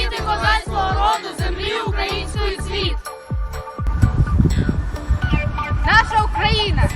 козацького роду, землі української цвіт. Наша Україна!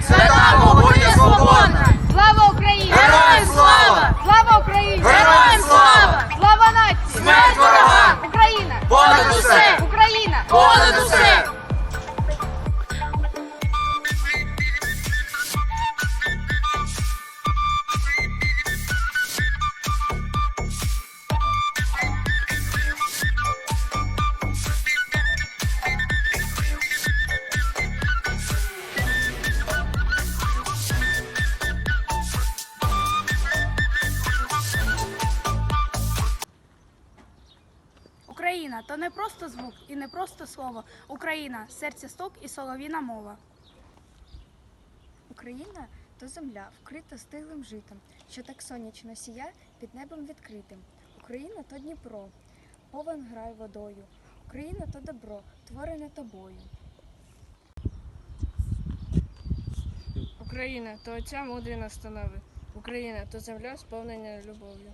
Україна то не просто звук і не просто слово. Україна серця сток і соловіна мова. Україна то земля, вкрита стиглим житом, що так сонячно сія під небом відкритим. Україна то Дніпро, повен грай водою. Україна то добро, творене тобою. Україна то отця мудрі настанови. Україна то земля сповнена любов'ю.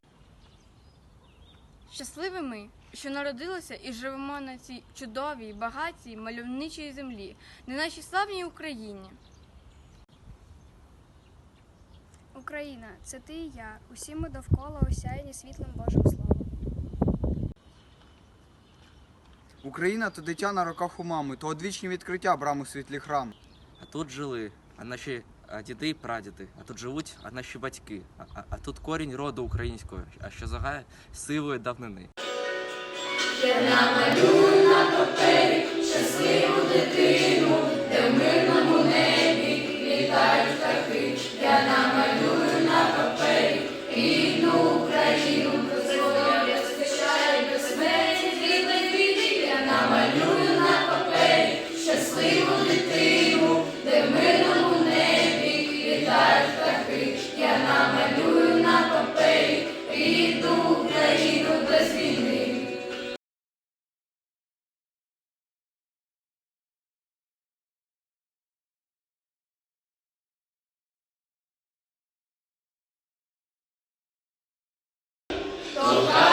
Щасливі ми, що народилися і живемо на цій чудовій, багатій, мальовничій землі, на нашій славній Україні. Україна це ти і я. Усі ми довкола осяяні світлом Божим словом. Україна то дитя на руках у мами, то одвічні відкриття брам у світлі храм. А тут жили, а наші діди і прадіди, а тут живуть а наші батьки, а, а, тут корінь роду українського, а що загає сивої давнини. Намалюй на папері щасливу дитину. Soltar.